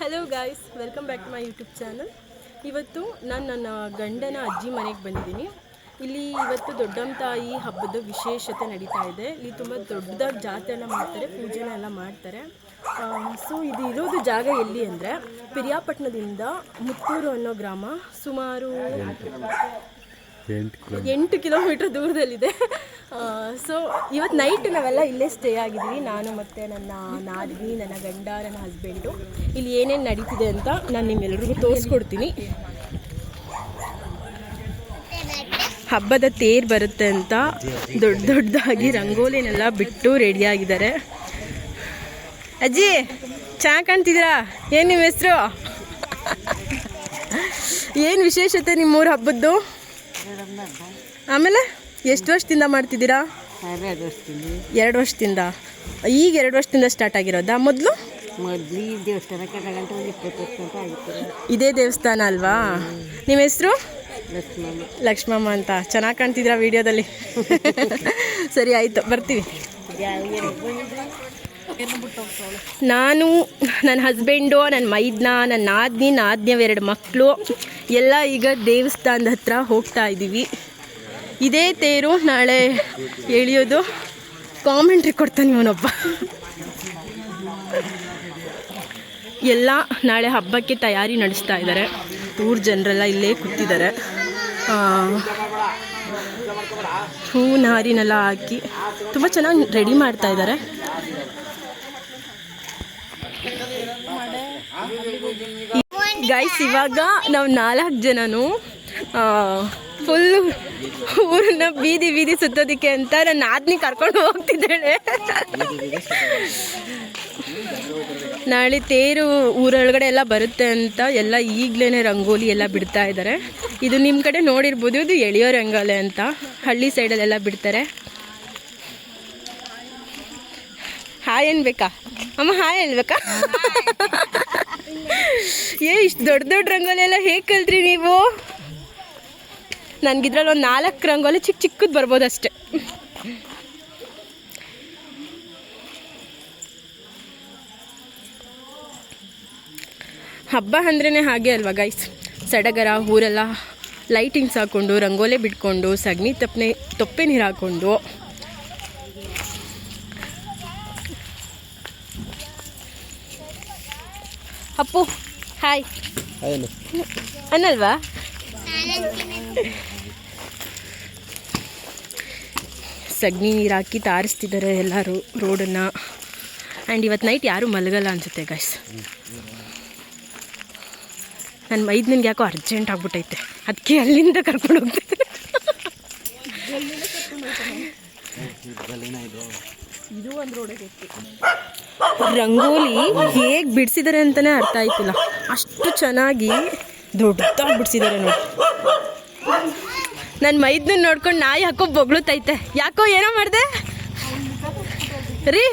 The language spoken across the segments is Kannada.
Hello guys welcome back to my YouTube channel ಇವತ್ತು ನಾನು ನನ್ನ ಗಂಡನ ಅಜ್ಜಿ ಮನೆಗೆ ಬಂದಿದ್ದೀನಿ. ಇಲ್ಲಿ ಇವತ್ತು ದೊಡ್ಡಮ್ಮ ತಾಯಿ ಹಬ್ಬದ ವಿಶೇಷತೆ ನಡೀತಾ ಇದೆ. ಇಲ್ಲಿ ತುಂಬ ದೊಡ್ಡದಾಗಿ ಜಾತ್ರೆ ಎಲ್ಲ ಮಾಡ್ತಾರೆ ಪೂಜೆನ ಎಲ್ಲ ಮಾಡ್ತಾರೆ. ಸೊ ಇದು ಇರೋದು ಜಾಗ ಎಲ್ಲಿ ಅಂದರೆ ಪಿರಿಯಾಪಟ್ಟಣದಿಂದ ಮುತ್ತೂರು ಅನ್ನೋ ಗ್ರಾಮ. ಸುಮಾರು ಎಂಟು ಕಿಲೋಮೀಟ್ರ್ ದೂರದಲ್ಲಿದೆ. ಸೊ ಇವತ್ತು ನೈಟ್ ನಾವೆಲ್ಲ ಇಲ್ಲೇ ಸ್ಟೇ ಆಗಿದ್ವಿ. ನಾನು ಮತ್ತು ನನ್ನ ನಾದಿನಿ, ನನ್ನ ಗಂಡ, ನನ್ನ ಹಸ್ಬೆಂಡು ಇಲ್ಲಿ ಏನೇನು ನಡೀತಿದೆ ಅಂತ ನಾನು ನಿಮ್ಮೆಲ್ರಿಗೂ ತೋರಿಸ್ಕೊಡ್ತೀನಿ. ಹಬ್ಬದ ತೇರು ಬರುತ್ತೆ ಅಂತ ದೊಡ್ಡ ದೊಡ್ಡದಾಗಿ ರಂಗೋಲಿನೆಲ್ಲ ಬಿಟ್ಟು ರೆಡಿಯಾಗಿದ್ದಾರೆ ಅಜ್ಜಿ ಚೆನ್ನಾಗಿ ಕಾಣ್ತಿದ್ದೀರಾ? ಏನು ನಿಮ್ಮ ಹೆಸರು? ಏನು ವಿಶೇಷತೆ ನಿಮ್ಮೂರು ಹಬ್ಬದ್ದು? ಆಮೇಲೆ? ಎಷ್ಟು ವರ್ಷದಿಂದ ಮಾಡ್ತಿದ್ದೀರಾ? ಎರಡು ವರ್ಷದಿಂದ. ಈಗ ಎರಡು ವರ್ಷದಿಂದ ಸ್ಟಾರ್ಟ್ ಆಗಿರೋದಾ ಮೊದಲು? ಮೊದಲು ಈ ದೇವಸ್ಥಾನ ಕಟ್ಟಗಂಟ ಒಂದು ಇಪ್ಪತ್ತು ವರ್ಷ ಅಂತ ಆಗಿತ್ತು. ಇದೇ ದೇವಸ್ಥಾನ ಅಲ್ವಾ? ನಿಮ್ಮ ಹೆಸರು? ಲಕ್ಷ್ಮಮ್ಮ. ಲಕ್ಷ್ಮಮ್ಮ ಅಂತ. ಚೆನ್ನಾಗಿ ಕಾಣ್ತಿದ್ದೀರಾ ವಿಡಿಯೋದಲ್ಲಿ? ಸರಿ ಆಯಿತು. ಬರ್ತೀವಿ. ನಾನು ನನ್ನ ಹಸ್ಬೆಂಡು ನನ್ನ ಮೈದ್ನ ನನ್ನ ನಾದ್ನಿ ನಾದ್ನಿಯವೆರಡು ಮಕ್ಕಳು ಎಲ್ಲ ಈಗ ದೇವಸ್ಥಾನದ ಹತ್ರ ಹೋಗ್ತಾ ಇದ್ದೀವಿ ಇದೇ ತೇರು ನಾಳೆ ಎಳಿಯೋದು. ಕಾಮೆಂಟ್ರಿ ಕೊಡ್ತಾನೆ ಇವನೊಬ್ಬ. ಎಲ್ಲ ನಾಳೆ ಹಬ್ಬಕ್ಕೆ ತಯಾರಿ ನಡೆಸ್ತಾ ಇದ್ದಾರೆ. ಊರ್ ಜನರೆಲ್ಲ ಇಲ್ಲೇ ಕೂತಿದ್ದಾರೆ. ಹೂ ನಾರಿನೆಲ್ಲ ಹಾಕಿ ತುಂಬ ಚೆನ್ನಾಗಿ ರೆಡಿ ಮಾಡ್ತಾ ಇದ್ದಾರೆ. ಗೈಸ್ ಇವಾಗ ನಾವು ನಾಲ್ಕು ಜನನು ಫುಲ್ ಊರನ್ನ ಬೀದಿ ಬೀದಿ ಸುತ್ತೋದಕ್ಕೆ ಅಂತ ನನ್ನ ಆದ್ನಿ ಕರ್ಕೊಂಡು ಹೋಗ್ತಿದ್ದಾಳೆ ನಾಳೆ ತೇರು ಊರೊಳಗಡೆ ಎಲ್ಲ ಬರುತ್ತೆ ಅಂತ ಎಲ್ಲ ಈಗಲೇ ರಂಗೋಲಿ ಎಲ್ಲ ಬಿಡ್ತಾ ಇದ್ದಾರೆ. ಇದು ನಿಮ್ಮ ಕಡೆ ನೋಡಿರ್ಬೋದು, ಇದು ಎಳೆಯೋ ರಂಗೋಲಿ ಅಂತ. ಹಳ್ಳಿ ಸೈಡಲ್ಲೆಲ್ಲ ಬಿಡ್ತಾರೆ. ಹಾಯ್ ಅನ್ಬೇಕಾ? ಅಮ್ಮ, ಹಾಯ್ ಹೇಳ್ಬೇಕಾ ಏ, ಇಷ್ಟು ದೊಡ್ಡ ದೊಡ್ಡ ರಂಗೋಲಿ ಎಲ್ಲ ಹೇಗೆ ಕಲ್ತ್ರಿ ನೀವು? ನನಗಿದ್ರಲ್ಲಿ ಒಂದು ನಾಲ್ಕು ರಂಗೋಲಿ ಚಿಕ್ಕ ಚಿಕ್ಕದು ಬರ್ಬೋದು ಅಷ್ಟೆ ಹಬ್ಬ ಅಂದ್ರೇ ಹಾಗೆ ಅಲ್ವಾ ಗೈಸ್ ಸಡಗರ ಊರೆಲ್ಲ ಲೈಟಿಂಗ್ಸ್ ಹಾಕ್ಕೊಂಡು ರಂಗೋಲೆ ಬಿಟ್ಕೊಂಡು ಸಗಣಿ ತಪ್ಪನೆ ತೊಪ್ಪೆ ನೀರು ಹಾಕ್ಕೊಂಡು ಅಪ್ಪು ಹಾಯ್ ಅನ್ನಲ್ವಾ ಸಗಣಿ ನೀರು ಹಾಕಿ ತಾರಿಸ್ತಿದ್ದಾರೆ ಎಲ್ಲರೂ ರೋಡನ್ನು. ಆ್ಯಂಡ್ ಇವತ್ತು ನೈಟ್ ಯಾರೂ ಮಲಗಲ್ಲ ಅನಿಸುತ್ತೆ ಗಾಯ್ಸ್ ನನ್ನ ಮೈದ್ನಿಗೆ ಯಾಕೋ ಅರ್ಜೆಂಟ್ ಆಗ್ಬಿಟ್ಟೈತೆ. ಅದಕ್ಕೆ ಅಲ್ಲಿಂದ ಕರ್ಕೊಂಡು ಹೋಗ್ತಿದ್ದೆ. ರಂಗೋಲಿ ಹೇಗೆ ಬಿಡಿಸಿದ್ದಾರೆ ಅಂತಲೇ ಅರ್ಥ ಆಯ್ತಿಲ್ಲ. ಅಷ್ಟು ಚೆನ್ನಾಗಿ ದೊಡ್ಡದಾಗಿ ಬಿಡಿಸಿದ್ದಾರೆ ನೋಡಿ. ನನ್ನ ಮೈದ್ನ ನೋಡ್ಕೊಂಡು ನಾಯಿ ಹಾಕೋ ಬೊಗ್ಳುತ್ತೈತೆ ಯಾಕೋ ಏನೋ ಮಾಡಿದೆ? ರೀ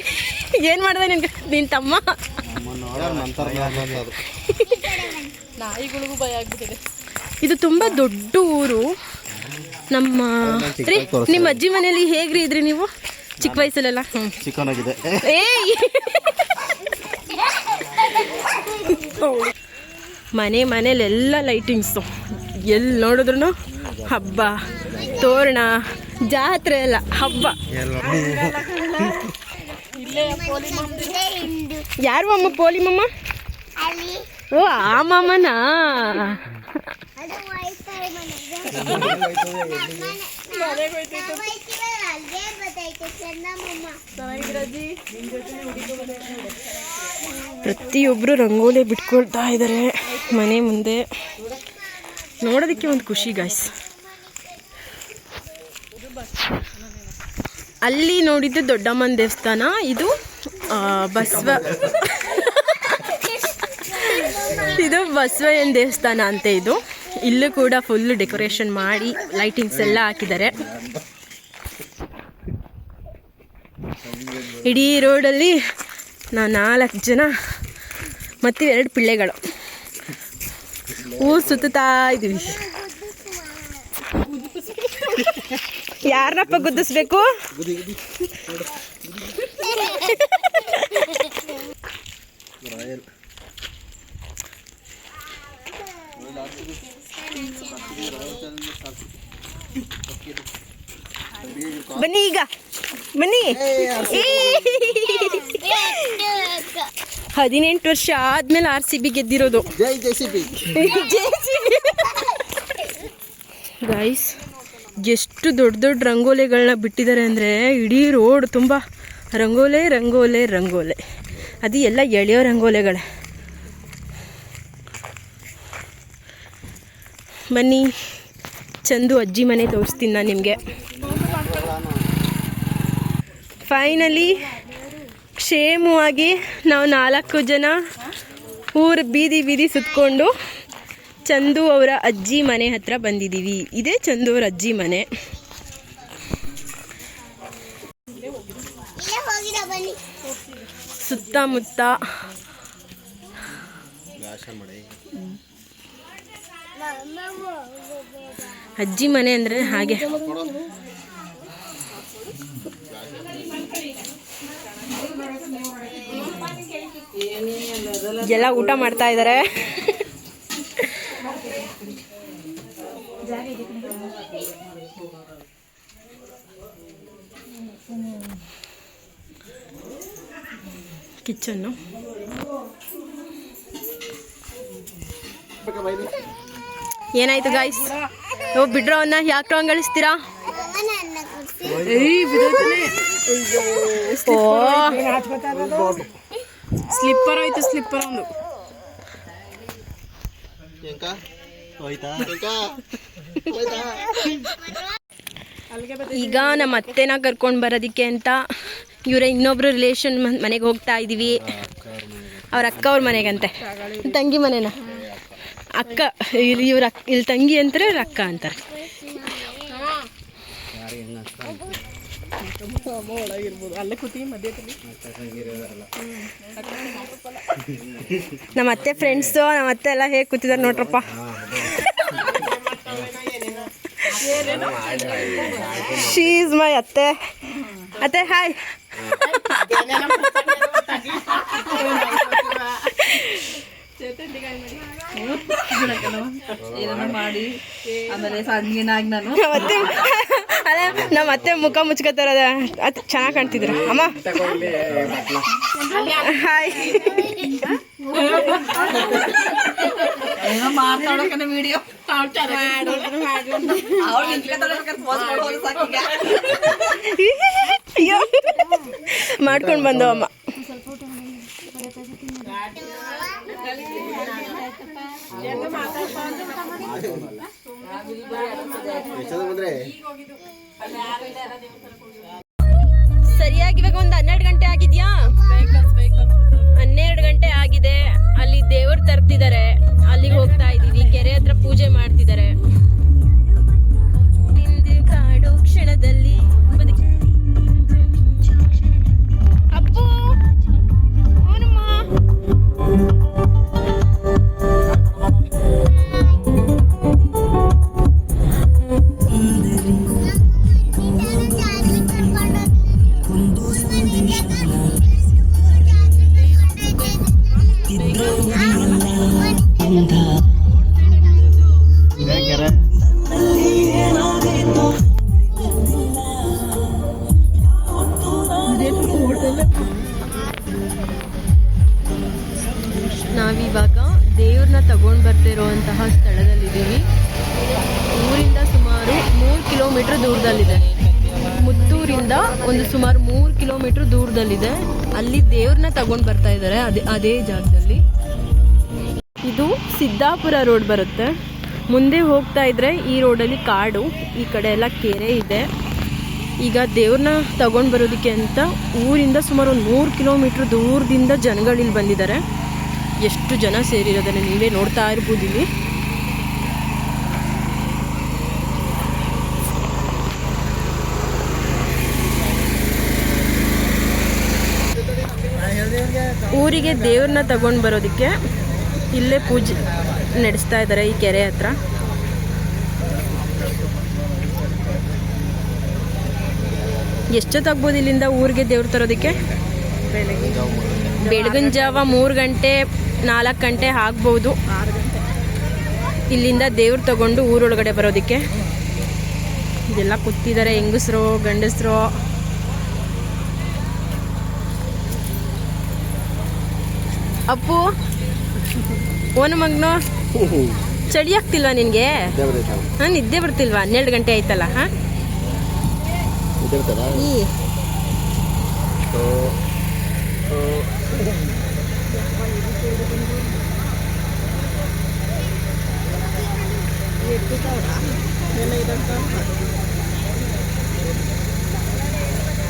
ಏನು ಮಾಡಿದೆ ನಿನ್ಗೆ ನಿನ್ನ ತಮ್ಮ? ನಾಯಿಗಳಿಗೂ ಭಯ ಆಗ್ಬಿಟ್ಟಿದೆ. ಇದು ತುಂಬ ದೊಡ್ಡ ಊರು. ನಮ್ಮ ರೀ ನಿಮ್ಮ ಅಜ್ಜಿ ಮನೇಲಿ ಹೇಗ್ರಿ ಇದ್ರಿ ನೀವು? ಚಿಕ್ಕ ವಯಸ್ಸಲ್ಲೆಲ್ಲ? ಹ್ಞೂ ಚಿಕನ್ ಆಗಿದೆ ಮನೆ ಮನೇಲೆಲ್ಲ ಲೈಟಿಂಗ್ಸು ಎಲ್ಲಿ ನೋಡಿದ್ರು ಹಬ್ಬ, ತೋರಣ, ಜಾತ್ರೆ ಎಲ್ಲ, ಹಬ್ಬ. ಯಾರು ಅಮ್ಮ ಪೋಲಿ ಮಮ್ಮ ಓ, ಆ ಮಾಮನಾ? ಪ್ರತಿಯೊಬ್ಬರು ರಂಗೋಲಿ ಬಿಟ್ಕೊಳ್ತಾ ಇದ್ದಾರೆ ಮನೆ ಮುಂದೆ. ನೋಡೋದಕ್ಕೆ ಒಂದು ಖುಷಿ ಗಾಯ್ಸ್ ಅಲ್ಲಿ ನೋಡಿದ್ದು ದೊಡ್ಡಮ್ಮನ ದೇವಸ್ಥಾನ. ಇದು ಬಸವ ಇದು ಬಸವಯ್ಯನ ದೇವಸ್ಥಾನ ಅಂತೆ ಇದು. ಇಲ್ಲೂ ಕೂಡ ಫುಲ್ ಡೆಕೋರೇಷನ್ ಮಾಡಿ ಲೈಟಿಂಗ್ಸ್ ಎಲ್ಲ ಹಾಕಿದ್ದಾರೆ. ಇಡೀ ರೋಡಲ್ಲಿ ನಾ ನಾಲ್ಕು ಜನ ಮತ್ತು ಎರಡು ಪಿಳ್ಳೆಗಳು. ಊರು ಸುತ್ತಾ ಇದ್ದೀವಿ ಯಾರನ್ನಪ್ಪ ಗುದ್ದಿಸ್ಬೇಕು? ಬನ್ನಿ ಈಗ. ಬನ್ನಿ. ಹದಿನೆಂಟು ವರ್ಷ ಆದ್ಮೇಲೆ ಆರ್ ಸಿ ಬಿ ಗೆದ್ದಿರೋದು. ಜೈ ಜೈ ಸಿ ಬಿ. ಗೈಸ್ ಎಷ್ಟು ದೊಡ್ಡ ದೊಡ್ಡ ರಂಗೋಲಿಗಳನ್ನ ಬಿಟ್ಟಿದ್ದಾರೆ ಅಂದರೆ ಇಡೀ ರೋಡ್ ತುಂಬ ರಂಗೋಲೆ ರಂಗೋಲೆ ರಂಗೋಲೆ. ಅದು ಎಲ್ಲ ಎಳೆಯೋ ರಂಗೋಲೆಗಳೇ. ಬನ್ನಿ ಚಂದು ಅಜ್ಜಿ ಮನೆ ತೋರಿಸ್ತೀನಿ ನಾನು ನಿಮಗೆ. ಫೈನಲಿ ಕ್ಷೇಮವಾಗಿ ನಾವು ನಾಲ್ಕು ಜನ ಊರು ಬೀದಿ ಬೀದಿ ಸುತ್ಕೊಂಡು ಚಂದು ಅವರ ಅಜ್ಜಿ ಮನೆ ಹತ್ರ ಬಂದಿದ್ದೀವಿ. ಇದೇ ಚಂದು ಅವರ ಅಜ್ಜಿ ಮನೆ. ಸುತ್ತಮುತ್ತ ಅಜ್ಜಿ ಮನೆ ಅಂದರೆ ಹಾಗೆ. ಎಲ್ಲ ಊಟ ಮಾಡ್ತಾ ಇದ್ದಾರೆ ಕಿಚನ್ನು ಏನಾಯ್ತು ಗಾಯ್ಸ್ ಓ ಬಿಡ್ರೋ ಅವನ್ನ ಯಾಕೆ ರಾಂಗ್ ಗಳಿಸ್ತೀರಾ ಓ ಸ್ಲಿಪ್ಪರ್ ಆಯ್ತು ಸ್ಲಿಪ್ಪರ್ ಒಂದು ಈಗ ನಮ್ಮ ಅತ್ತೆನ ಕರ್ಕೊಂಡು ಬರೋದಿಕ್ಕೆ ಅಂತ ಇವರ ಇನ್ನೊಬ್ರು ರಿಲೇಷನ್ ಮನೆಗೆ ಹೋಗ್ತಾ ಇದೀವಿ. ಅವ್ರ ಅಕ್ಕ ಅವ್ರ ಮನೆಗಂತೆ. ತಂಗಿ ಮನೆನ? ಅಕ್ಕ ಇಲ್ಲಿ ಇವ್ರ ಅಕ್ಕ ಇಲ್ಲಿ ತಂಗಿ ಅಂತಾರೆ ಅಕ್ಕ ಅಂತಾರೆ. ನಮ್ಮ ಅತ್ತೆ ಫ್ರೆಂಡ್ಸು ನಮ್ಮ ಅತ್ತೆ ಎಲ್ಲ ಹೇಗೆ ಕೂತಿದ್ದಾರೆ ನೋಡ್ರಪ್ಪ. ಶೀಸ್ ಮೈ ಅತ್ತೆ. ಅತ್ತೆ ಹಾಯ್ ಮಾಡಿ ಆಮೇಲೆ ಸಂಜೆನಾಗಿ ನಾನು ಅಲ್ಲ ನಮ್ಮ ಅತ್ತೆ ಮುಖ ಮುಚ್ಕೋತಾರ ಅದು ಚೆನ್ನಾಗಿ ಕಾಣ್ತಿದ್ರು. ಅಮ್ಮ. ಹಾಯ್ ವಿಡಿಯೋ ಮಾಡ್ಕೊಂಡು ಬಂದವು ಅಮ್ಮ ಎಷ್ಟೊತ್ತು ಬಂದ್ರೆ ಸರಿಯಾಗಿ ಇವಾಗ ಒಂದು ಹನ್ನೆರಡು ಗಂಟೆ ಆಗಿದ್ಯಾ? ಹನ್ನೆರಡು ಗಂಟೆ ಆಗಿದೆ. ಅಲ್ಲಿ ದೇವ್ರು ತರ್ತಿದ್ದಾರೆ. ಅಲ್ಲಿಗೆ ಹೋಗ್ತಾ ಇದೀವಿ ಕೆರೆ ಹತ್ರ ಪೂಜೆ ಮಾಡ್ತಿದ್ದಾರೆ. ಒಂದು ಸುಮಾರು ಮೂರು ಕಿಲೋಮೀಟರ್ ದೂರದಲ್ಲಿದೆ. ಅಲ್ಲಿ ದೇವ್ರನ್ನ ತಗೊಂಡ್ ಬರ್ತಾ ಇದ್ದಾರೆ ಅದೇ ಅದೇ ಜಾಗದಲ್ಲಿ. ಇದು ಸಿದ್ದಾಪುರ ರೋಡ್ ಬರುತ್ತೆ. ಮುಂದೆ ಹೋಗ್ತಾ ಇದ್ರೆ ಈ ರೋಡಲ್ಲಿ ಕಾಡು, ಈ ಕಡೆ ಎಲ್ಲ ಕೆರೆ ಇದೆ. ಈಗ ದೇವ್ರನ್ನ ತಗೊಂಡ್ ಬರೋದಕ್ಕೆ ಅಂತ ಊರಿಂದ ಸುಮಾರು ಒಂದು ಮೂರು ಕಿಲೋಮೀಟರ್ ದೂರದಿಂದ ಜನಗಳಿಲ್ಲಿ ಬಂದಿದ್ದಾರೆ. ಎಷ್ಟು ಜನ ಸೇರಿರೋದನ್ನು ನೀವೇ ನೋಡ್ತಾ ಇರ್ಬೋದು ಇಲ್ಲಿ. ಊರಿಗೆ ದೇವ್ರನ್ನ ತಗೊಂಡು ಬರೋದಕ್ಕೆ ಇಲ್ಲೇ ಪೂಜೆ ನಡೆಸ್ತಾ ಇದ್ದಾರೆ ಈ ಕೆರೆ ಹತ್ರ. ಎಷ್ಟೊತ್ತಾಗ್ಬೋದು ಇಲ್ಲಿಂದ ಊರಿಗೆ ದೇವ್ರು ತರೋದಕ್ಕೆ? ಬೆಳಗಿನ ಜಾವ ಮೂರು ಗಂಟೆ, ನಾಲ್ಕು ಗಂಟೆ ಆಗ್ಬೋದು. ಇಲ್ಲಿಂದ ದೇವ್ರು ತಗೊಂಡು ಊರೊಳಗಡೆ ಬರೋದಕ್ಕೆ. ಇದೆಲ್ಲ ಕೂತಿದ್ದಾರೆ ಹೆಂಗಸರು, ಗಂಡಸರು. ಅಪ್ಪು ಓನ ಮಗ್ನು? ಚಳಿ ಆಗ್ತಿಲ್ವಾ ನಿನ್ಗೆ? ಹಾ ನಿದ್ದೆ ಬರ್ತಿಲ್ವಾ? ಹನ್ನೆರಡು ಗಂಟೆ ಆಯ್ತಲ್ಲ ಹಾ? ಈ.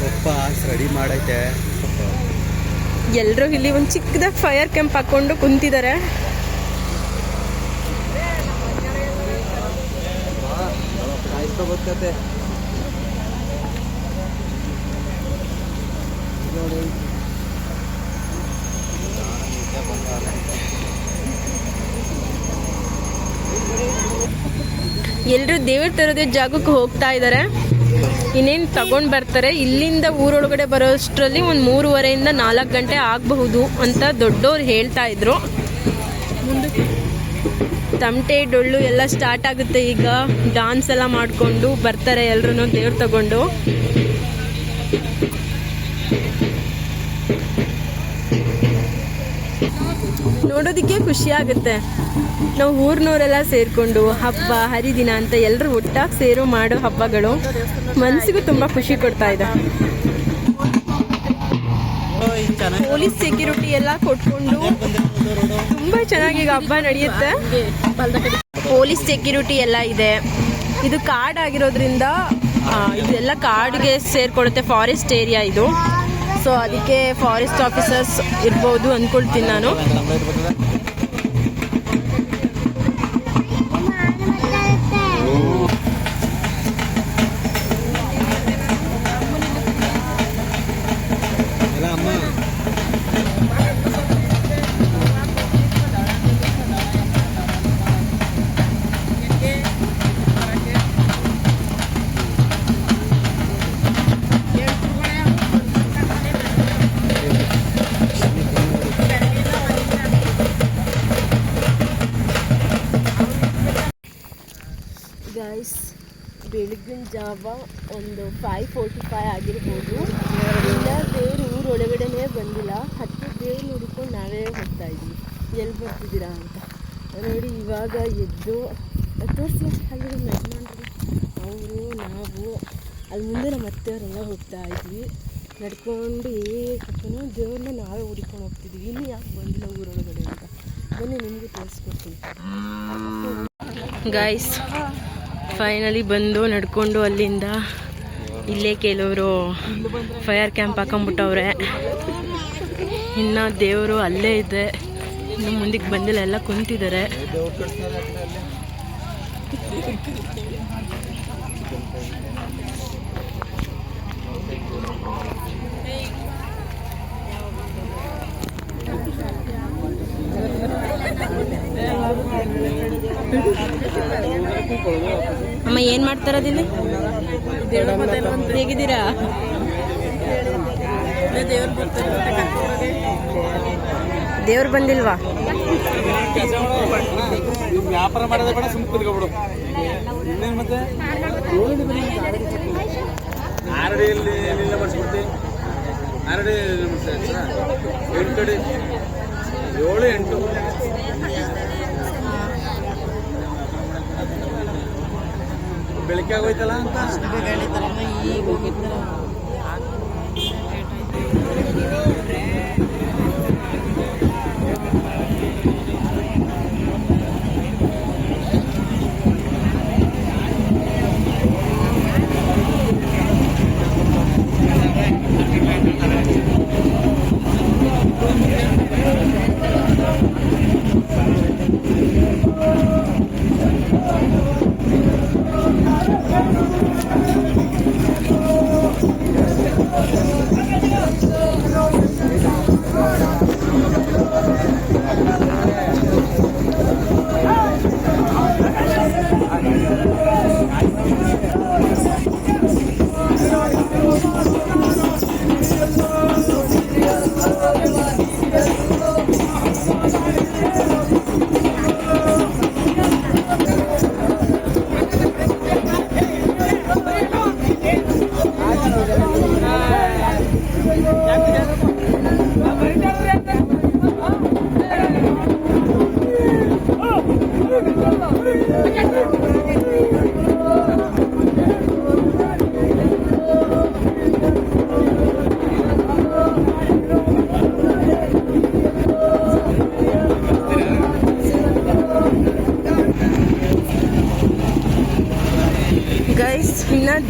ಪಪ್ಪ ರೆಡಿ ಮಾಡೈತೆ. ಎಲ್ಲರೂ ಇಲ್ಲಿ ಒಂದು ಚಿಕ್ಕದಾಗಿ ಫೈರ್ ಕ್ಯಾಂಪ್ ಹಾಕೊಂಡು ಕುಂತಿದ್ದಾರೆ ಎಲ್ಲರೂ ದೇವ್ರ ತರೋದೇ ಜಾಗಕ್ಕೆ ಹೋಗ್ತಾ ಇದ್ದಾರೆ ಇನ್ನೇನು ತಗೊಂಡು ಬರ್ತಾರೆ? ಇಲ್ಲಿಂದ ಊರೊಳಗಡೆ ಬರೋಷ್ಟರಲ್ಲಿ ಒಂದು ಮೂರುವರೆಯಿಂದ ನಾಲ್ಕು ಗಂಟೆ ಆಗಬಹುದು ಅಂತ ದೊಡ್ಡವ್ರು ಹೇಳ್ತಾ ಇದ್ರು. ತಮಟೆ ಡೊಳ್ಳು ಎಲ್ಲ ಸ್ಟಾರ್ಟ್ ಆಗುತ್ತೆ ಈಗ. ಡಾನ್ಸ್ ಎಲ್ಲ ಮಾಡಿಕೊಂಡು ಬರ್ತಾರೆ ಎಲ್ಲರೂ ದೇವ್ರು ತಗೊಂಡು. ನೋಡೋದಕ್ಕೆ ಖುಷಿ ಆಗುತ್ತೆ. ನಾವು ಊರ್ನವರೆಲ್ಲ ಸೇರಿಕೊಂಡು ಹಬ್ಬ ಹರಿದಿನ ಅಂತ ಎಲ್ಲರೂ ಒಟ್ಟಾಗಿ ಸೇರು ಮಾಡೋ ಹಬ್ಬಗಳು ಮನಸ್ಸಿಗೂ ತುಂಬ ಖುಷಿ ಕೊಡ್ತಾ ಇದೆ. ಪೊಲೀಸ್ ಸೆಕ್ಯೂರಿಟಿ ಎಲ್ಲ ಕೊಟ್ಕೊಂಡು ತುಂಬಾ ಚೆನ್ನಾಗಿ ಈಗ ಹಬ್ಬ ನಡೆಯುತ್ತೆ. ಪೊಲೀಸ್ ಸೆಕ್ಯೂರಿಟಿ ಎಲ್ಲ ಇದೆ. ಇದು ಕಾಡ್ ಆಗಿರೋದ್ರಿಂದ ಆ, ಇದೆಲ್ಲ ಕಾಡ್ಗೆ ಸೇರ್ಕೊಡುತ್ತೆ ಫಾರೆಸ್ಟ್ ಏರಿಯಾ ಇದು. ಸೊ ಅದಕ್ಕೆ ಫಾರೆಸ್ಟ್ ಆಫೀಸರ್ಸ್ ಇರ್ಬೋದು ಅಂದ್ಕೊಳ್ತೀನಿ ನಾನು. ಜಾವ ಒಂದು ಫೈವ್ ಫೋರ್ಟಿ ಫೈವ್ ಆಗಿರ್ಬೋದು. ಇಲ್ಲ ದೇವ್ರ ಊರು ಒಳಗಡೆನೇ ಬಂದಿಲ್ಲ. ಹತ್ತು ದೇವ್ರು ಹುಡ್ಕೊಂಡು ನಾವೇ ಹೋಗ್ತಾ ಇದ್ವಿ. ಎಲ್ಲಿ ಬರ್ತಿದ್ದೀರಾ ಅಂತ. ನೋಡಿ, ಇವಾಗ ಎದ್ದು ತೋರಿಸಿ ಅಲ್ಲಿ ಯಜಮಾನ್ರು. ಅವರು, ನಾವು ಅಲ್ಲಿ ಮುಂದೆ ನಮ್ಮ ಅತ್ತೆಯವರೆಲ್ಲ ಹೋಗ್ತಾ ಇದ್ವಿ. ನಡ್ಕೊಂಡು ಏನು ದೇವ್ರನ್ನ ನಾವೇ ಹುಡ್ಕೊಂಡು ಹೋಗ್ತಿದ್ವಿ. ಇನ್ನೂ ಯಾಕೆ ಬಂದಿಲ್ಲ ಊರೊಳಗಡೆ ಅಂತ. ಬನ್ನಿ, ನಿಮಗೆ ತೋರಿಸ್ಕೊಡ್ತೀನಿ. ಗಾಯ್ಸ್ ಫೈನಲಿ ಬಂದು ನಡ್ಕೊಂಡು ಅಲ್ಲಿಂದ ಇಲ್ಲೇ ಕೆಲವರು ಫೈರ್ ಕ್ಯಾಂಪ್ ಹಾಕೊಂಬಿಟ್ಟವ್ರೆ ಇನ್ನು ದೇವರು ಅಲ್ಲೇ ಇದೆ. ಇನ್ನು ಮುಂದಕ್ಕೆ ಬಂದಿಲ್ಲ ಎಲ್ಲ ಕುಂತಿದ್ದಾರೆ. ಮಾಡ್ತಾರದಿಲ್ಲಿ ಹೇಗಿದ್ದೀರಾ? ದೇವ್ರು ಬಂದಿಲ್ವಾ? ವ್ಯಾಪಾರ ಮಾಡೋದೇ ಬೇಡ ಸುಮ್ಮನೆ ಕುತ್ಕೊಬಿಡು. ಮತ್ತೆ? ಆರಡಿಯಲ್ಲಿ ಏನಿಲ್ಲ ಆರಡಿ ಎಂಟು ಏಳು ಎಂಟು? ಬೆಳಕೆ ಆಗೋಯ್ತಲ್ಲ ಅಂತ? ಈಗ ಹೋಗಿದ್ದ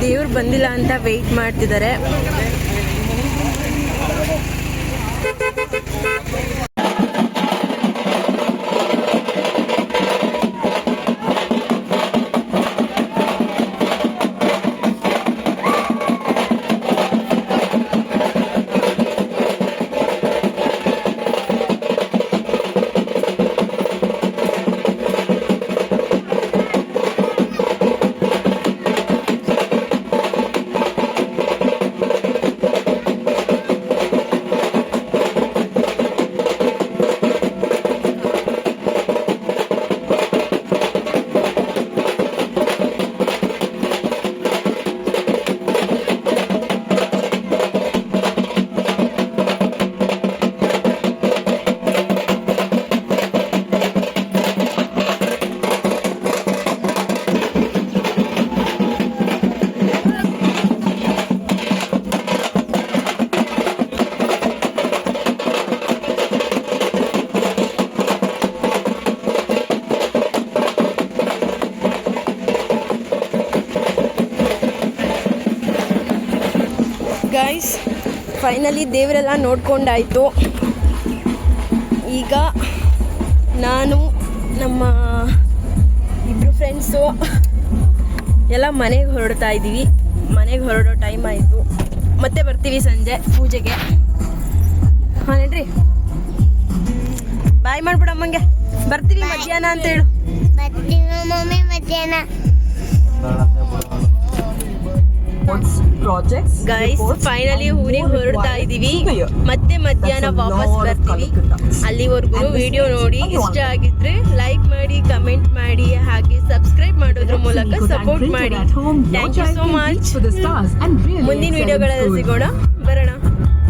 ದೇವ್ರು ಬಂದಿಲ್ಲ ಅಂತ ವೆಯ್ಟ್ ಮಾಡ್ತಿದ್ದಾರೆ ಫೈನಲಿ ದೇವರೆಲ್ಲ ನೋಡ್ಕೊಂಡಾಯ್ತು. ಈಗ ನಾನು ನಮ್ಮ ಇಬ್ಬರು ಫ್ರೆಂಡ್ಸು ಎಲ್ಲ ಮನೆಗೆ ಹೊರಡ್ತಾ ಇದ್ದೀವಿ. ಮನೆಗೆ ಹೊರಡೋ ಟೈಮ್ ಆಯಿತು. ಮತ್ತೆ ಬರ್ತೀವಿ ಸಂಜೆ ಪೂಜೆಗೆ. ಹಾಂ ನಡ್ರಿ. ಬಾಯ್ ಮಾಡ್ಬಿಡಮ್ಮಂಗೆ ಬರ್ತೀವಿ ಮಧ್ಯಾಹ್ನ ಅಂತ ಹೇಳು. ಮಮ್ಮಿ ಮಧ್ಯಾಹ್ನ. ಗೈಸ್ ಫೈನಲಿ ಊರಿಗೆ ಹೊರಡ್ತಾ ಇದೀವಿ ಮತ್ತೆ ಮಧ್ಯಾಹ್ನ ವಾಪಸ್ ಬರ್ತೀವಿ. ಅಲ್ಲಿವರೆಗೂ ವಿಡಿಯೋ ನೋಡಿ ಇಷ್ಟ ಆಗಿದ್ರೆ ಲೈಕ್ ಮಾಡಿ ಕಮೆಂಟ್ ಮಾಡಿ ಹಾಗೆ ಸಬ್ಸ್ಕ್ರೈಬ್ ಮಾಡೋದ್ರ ಮೂಲಕ ಸಪೋರ್ಟ್ ಮಾಡಿ. ಥ್ಯಾಂಕ್ ಯು ಸೋ ಮಚ್ ಮುಂದಿನ ವಿಡಿಯೋಗಳಲ್ಲಿ ಸಿಗೋಣ. ಬರೋಣ.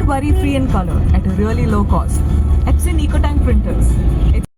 Very free in color at a really low cost. Epson EcoTank printers.